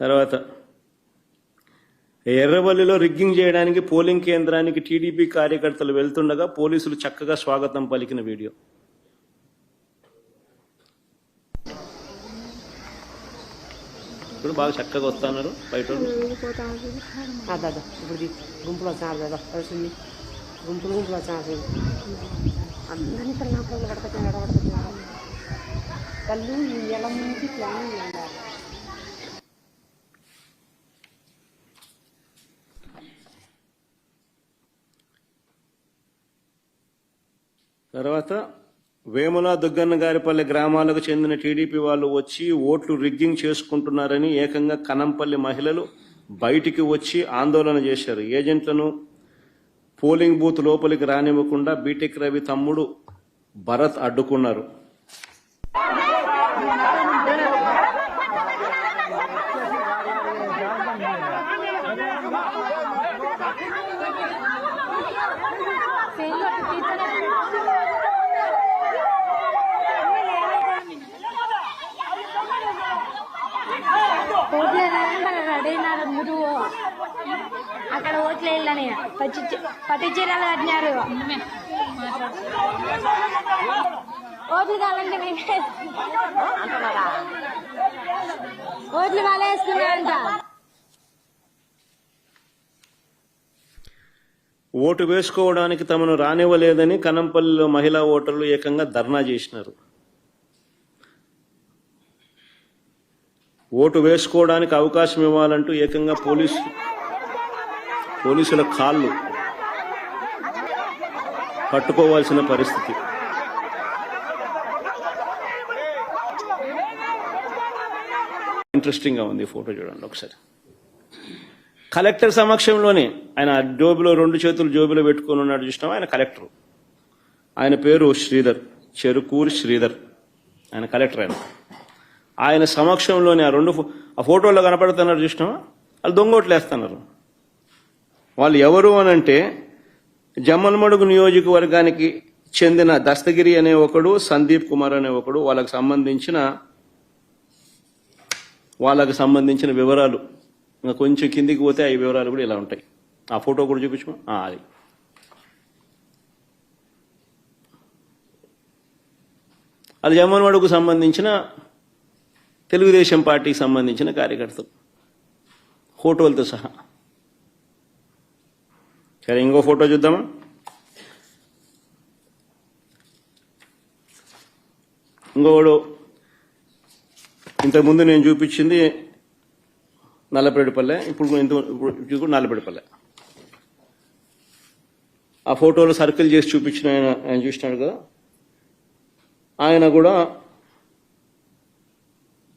తర్వాత ఎర్రవల్లిలో రిగ్గింగ్ చేయడానికి పోలింగ్ కేంద్రానికి టీడీపీ కార్యకర్తలు వెళ్తుండగా పోలీసులు చక్కగా స్వాగతం పలికిన వీడియో. ఇప్పుడు బాగా చక్కగా వస్తున్నారు. బయట ఇప్పుడు గుంపులో గుంపులు గుంపులు వచ్చిన అందరినీ కళ్ళు ఎలా ముందు తర్వాత వేముల దుగ్గన్న గారిపల్లి గ్రామాలకు చెందిన టీడీపీ వాళ్ళు వచ్చి ఓట్లు రిగ్గింగ్ చేసుకుంటున్నారని ఏకంగా కనంపల్లి మహిళలు బయటికి వచ్చి ఆందోళన చేశారు. ఏజెంట్లను పోలింగ్ బూత్ లోపలికి రానివ్వకుండా బీటెక్ రవి తమ్ముడు భరత్ అడ్డుకున్నారు. అక్కడ ఓట్లు వేయాలని పచ్చి పట్టు చీరలు కట్టినారు. ఓట్లు కావాలంటే మేమే ఓట్లు వాళ్ళే వేసుకున్నారంట. ఓటు వేసుకోవడానికి తమను రానివ్వలేదని కనంపల్లిలో మహిళా ఓటర్లు ఏకంగా ధర్నా చేసినారు. ఓటు వేసుకోవడానికి అవకాశం ఇవ్వాలంటూ ఏకంగా పోలీసు పోలీసుల కాళ్ళు పట్టుకోవాల్సిన పరిస్థితి. ఇంట్రెస్టింగ్గా ఉంది ఫోటో చూడండి ఒకసారి. కలెక్టర్ సమక్షంలోనే ఆయన జోబిలో రెండు చేతులు జోబిలో పెట్టుకొని ఉన్నాడు చూసినాం ఆయన కలెక్టర్ ఆయన పేరు శ్రీధర్ చెరుకూరి శ్రీధర్. ఆయన కలెక్టర్ ఆయన. ఆయన సమక్షంలోనే ఆ రెండు ఆ ఫోటోలో కనపడుతున్నారు చూసినామా వాళ్ళు దొంగోట్లేస్తున్నారు వాళ్ళు ఎవరు అనంటే జమ్మలమడుగు నియోజకవర్గానికి చెందిన దస్తగిరి అనే ఒకడు సందీప్ కుమార్ అనే ఒకడు వాళ్ళకి సంబంధించిన వాళ్ళకు సంబంధించిన వివరాలు. ఇంకా కొంచెం కిందికి పోతే ఆ వివరాలు కూడా ఇలా ఉంటాయి. ఆ ఫోటో కూడా చూపించు అది. అది జమ్మన్వాడుకు సంబంధించిన తెలుగుదేశం పార్టీకి సంబంధించిన కార్యకర్తలు. ఫోటోలతో సహా. సరే ఇంకో ఫోటో చూద్దామా? ఇంకోడు ఇంతకుముందు నేను చూపించింది నల్లపేడుపల్లె ఇప్పుడు ఇంత ఇప్పుడు నల్లపేడుపల్లె. ఆ ఫోటోలో సర్కిల్ చేసి చూపించిన ఆయన ఆయన చూసినాడు కదా? ఆయన కూడా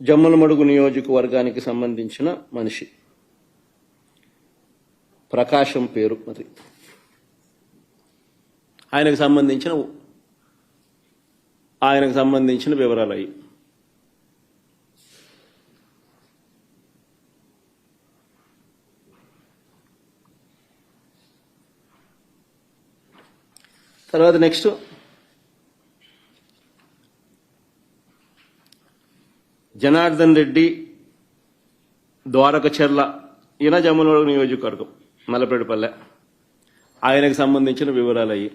జమ్మలమడుగు నియోజకవర్గానికి సంబంధించిన మనిషి. ప్రకాశం పేరు మరి ఆయనకు సంబంధించిన ఆయనకు సంబంధించిన వివరాలు అవి తర్వాత నెక్స్ట్ జనార్దన్ రెడ్డి ద్వారకచెర్ల ఈయన జమ్మలమడుగు నియోజకవర్గం. మల్లపేటపల్లె. ఆయనకు సంబంధించిన వివరాలు అయ్యి.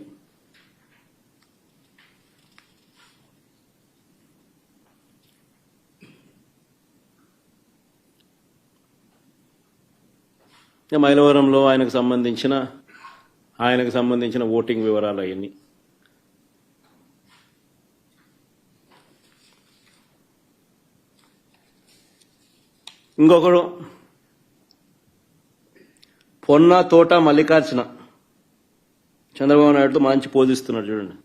మైలవరంలో ఆయనకు సంబంధించిన ఆయనకు సంబంధించిన ఓటింగ్ వివరాలు అవన్నీ ఇంకొకడు పొన్న తోట మల్లికార్జున. చంద్రబాబు నాయుడుతో మంచి పోజిస్తున్నాడు చూడండి.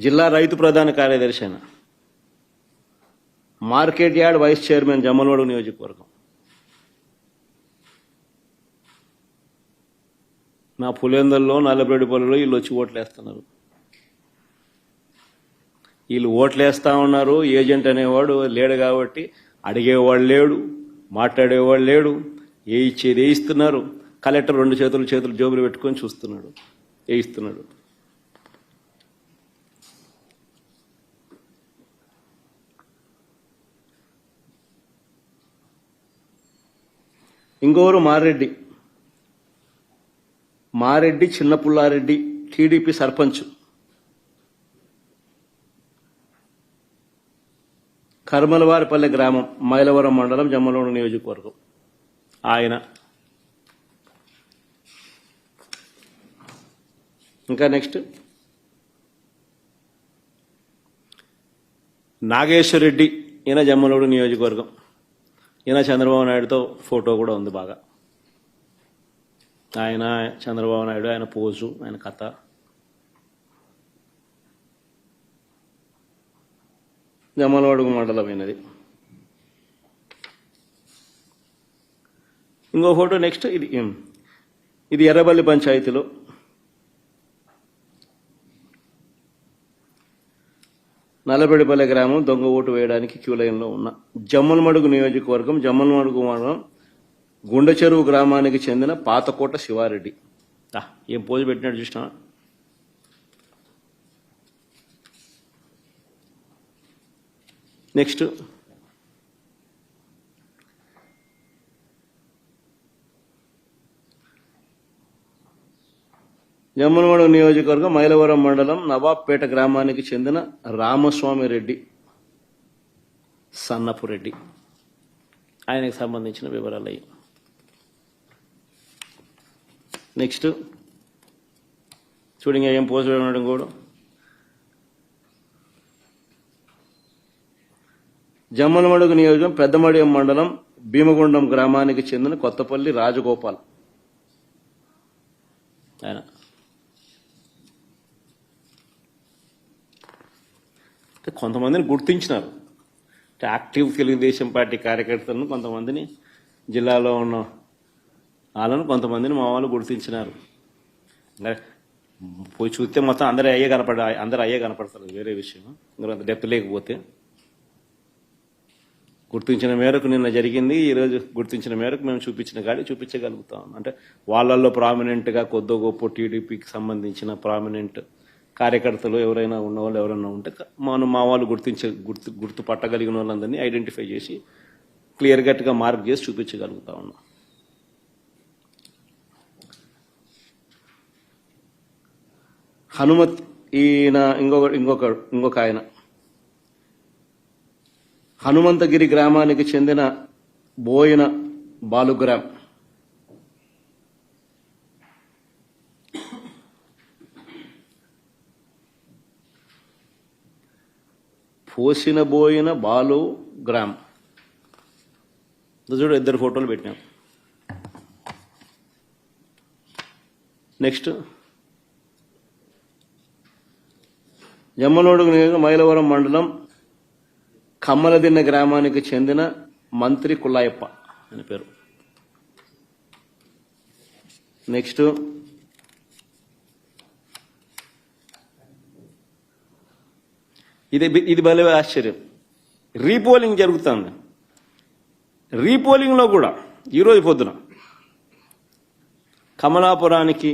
జిల్లా రైతు ప్రధాన కార్యదర్శి ఆయన. మార్కెట్ యార్డ్ వైస్ చైర్మన్ జమ్మలవాడు నియోజకవర్గం. నా పులేందల్లో నల్లబెడిపల్లిలో వీళ్ళు వచ్చి ఓట్లు వేస్తున్నారు వీళ్ళు ఓట్లేస్తా ఉన్నారు ఏజెంట్ అనేవాడు లేడు కాబట్టి అడిగేవాడు లేడు మాట్లాడేవాడు లేడు. ఏ ఇచ్చేది వేయిస్తున్నారు కలెక్టర్ రెండు చేతులు చేతులు జోబులు పెట్టుకొని చూస్తున్నాడు. వేయిస్తున్నాడు ఇంకోరు మారెడ్డి. మారెడ్డి చిన్నపుల్లారెడ్డి టీడీపీ సర్పంచ్. కర్మలవారిపల్లె గ్రామం మైలవరం మండలం జమ్మలూరు నియోజకవర్గం. ఆయన. ఇంకా నెక్స్ట్. నాగేశ్వర రెడ్డి ఈయన జమ్మలూరు నియోజకవర్గం. ఈయన చంద్రబాబు నాయుడుతో ఫోటో కూడా ఉంది బాగా. ఆయన చంద్రబాబు నాయుడు ఆయన పోజు ఆయన కథ. జమ్మలవాడుగు మండలమైనది ఇంకో ఫోటో నెక్స్ట్ ఇది ఇది ఎర్రబల్లి పంచాయతీలో. నల్లబెడిపల్లె గ్రామం దొంగ ఓటు వేయడానికి క్యూ లైన్లో ఉన్న జమ్మలమడుగు నియోజకవర్గం జమ్మలమడుగు మండలం గుండెచెరువు గ్రామానికి చెందిన పాతకోట శివారెడ్డి. ఏం పోజు పెట్టినట్టు చూసినా? నెక్స్ట్. జమ్మలమడు నియోజకవర్గం మైలవరం మండలం నవాబ్పేట గ్రామానికి చెందిన రామస్వామి రెడ్డి సన్నపు రెడ్డి ఆయనకు సంబంధించిన వివరాలు అయ్యి. నెక్స్ట్ చూడండి ఏం పోస్ట్ ఉండడం కూడా జమ్మలమడుగు నియోజకం పెద్దమడియం మండలం భీమగుండం గ్రామానికి చెందిన కొత్తపల్లి రాజగోపాల్. ఆయన. కొంతమందిని గుర్తించినారు. యాక్టివ్ తెలుగుదేశం పార్టీ కార్యకర్తలను కొంతమందిని జిల్లాలో ఉన్న వాళ్ళను కొంతమందిని మా వాళ్ళు గుర్తించినారు. పోయి చూస్తే మొత్తం అందరూ అయ్యే కనపడ అందరూ అయ్యే కనపడతారు. వేరే విషయం. ఇంకా అంత డెప్త్ లేకపోతే. గుర్తించిన మేరకు నిన్న జరిగింది. ఈరోజు గుర్తించిన మేరకు మేము చూపించిన గాడి చూపించగలుగుతాం. అంటే వాళ్ళల్లో ప్రామినెంట్గా కొద్దో గొప్ప టీడీపీకి సంబంధించిన ప్రామినెంట్ కార్యకర్తలు ఎవరైనా ఉన్న వాళ్ళు ఎవరైనా ఉంటే మనం మా వాళ్ళు గుర్తించే గుర్తు గుర్తుపట్టగలిగిన వాళ్ళందరినీ ఐడెంటిఫై చేసి క్లియర్ కట్గా మార్క్ చేసి చూపించగలుగుతా ఉన్నాం. హనుమత్ ఈయన ఇంకొక ఇంకొక ఇంకొక ఆయన. హనుమంతగిరి గ్రామానికి చెందిన బోయిన బాలుగ్రామ్. పోసిన బోయిన బాలు గ్రామ్. చూడు ఇద్దరు ఫోటోలు పెట్టినాం. నెక్స్ట్. జమ్మలోడు మైలవరం మండలం కమ్మలదిన్న గ్రామానికి చెందిన మంత్రి కుల్లాయప్ప అని పేరు. నెక్స్ట్. ఇది ఇది భలే ఆశ్చర్యం. రీపోలింగ్ జరుగుతుంది. రీపోలింగ్లో కూడా ఈరోజు పొద్దున కమలాపురానికి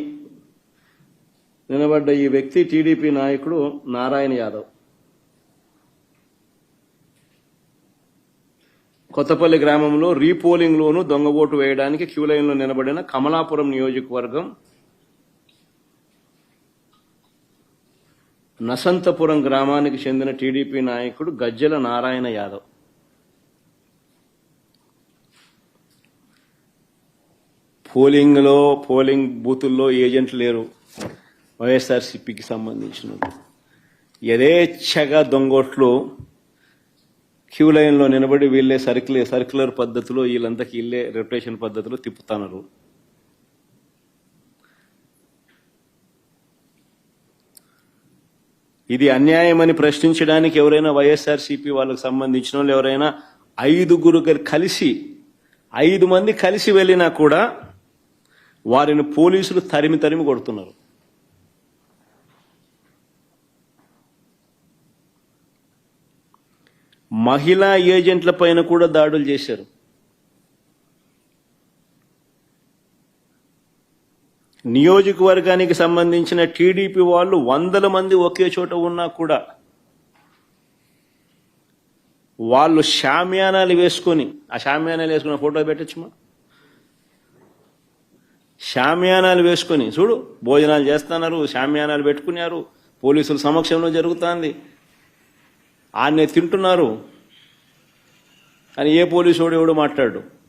నిలబడ్డ ఈ వ్యక్తి టీడీపీ నాయకుడు నారాయణ యాదవ్. కొత్తపల్లి గ్రామంలో రీపోలింగ్లోను దొంగ ఓటు వేయడానికి క్యూ లైన్లో నిలబడిన కమలాపురం నియోజకవర్గం నసంతపురం గ్రామానికి చెందిన టీడీపీ నాయకుడు గజ్జల నారాయణ యాదవ్. పోలింగ్లో పోలింగ్ బూతుల్లో ఏజెంట్లు లేరు. వైఎస్ఆర్సీపీకి సంబంధించిన యథేచ్ఛగా దొంగోట్లు క్యూ లైన్లో నిలబడి వీళ్ళే సర్క్యులే సర్క్యులర్ పద్ధతిలో వీళ్ళంతా వీళ్ళే రెప్యుటేషన్ పద్ధతిలో తిప్పుతున్నారు. ఇది అన్యాయమని ప్రశ్నించడానికి ఎవరైనా వైఎస్ఆర్సీపీ వాళ్ళకి సంబంధించిన వాళ్ళు ఎవరైనా ఐదుగురు కలిసి ఐదు మంది కలిసి వెళ్ళినా కూడా వారిని పోలీసులు తరిమి తరిమి కొడుతున్నారు. మహిళా ఏజెంట్ల పైన కూడా దాడులు చేశారు. నియోజకవర్గానికి సంబంధించిన టీడీపీ వాళ్ళు వందల మంది ఒకే చోట ఉన్నా కూడా వాళ్ళు షామ్యానాలు వేసుకొని ఆ షామ్యానాలు వేసుకున్న ఫోటో పెట్టచ్చుమా? షామియానాలు వేసుకొని చూడు భోజనాలు చేస్తున్నారు షామ్యానాలు పెట్టుకున్నారు పోలీసుల సమక్షంలో జరుగుతుంది. ఆడనే తింటున్నారు. అని ఏ పోలీసు వాడు ఎవడు మాట్లాడు?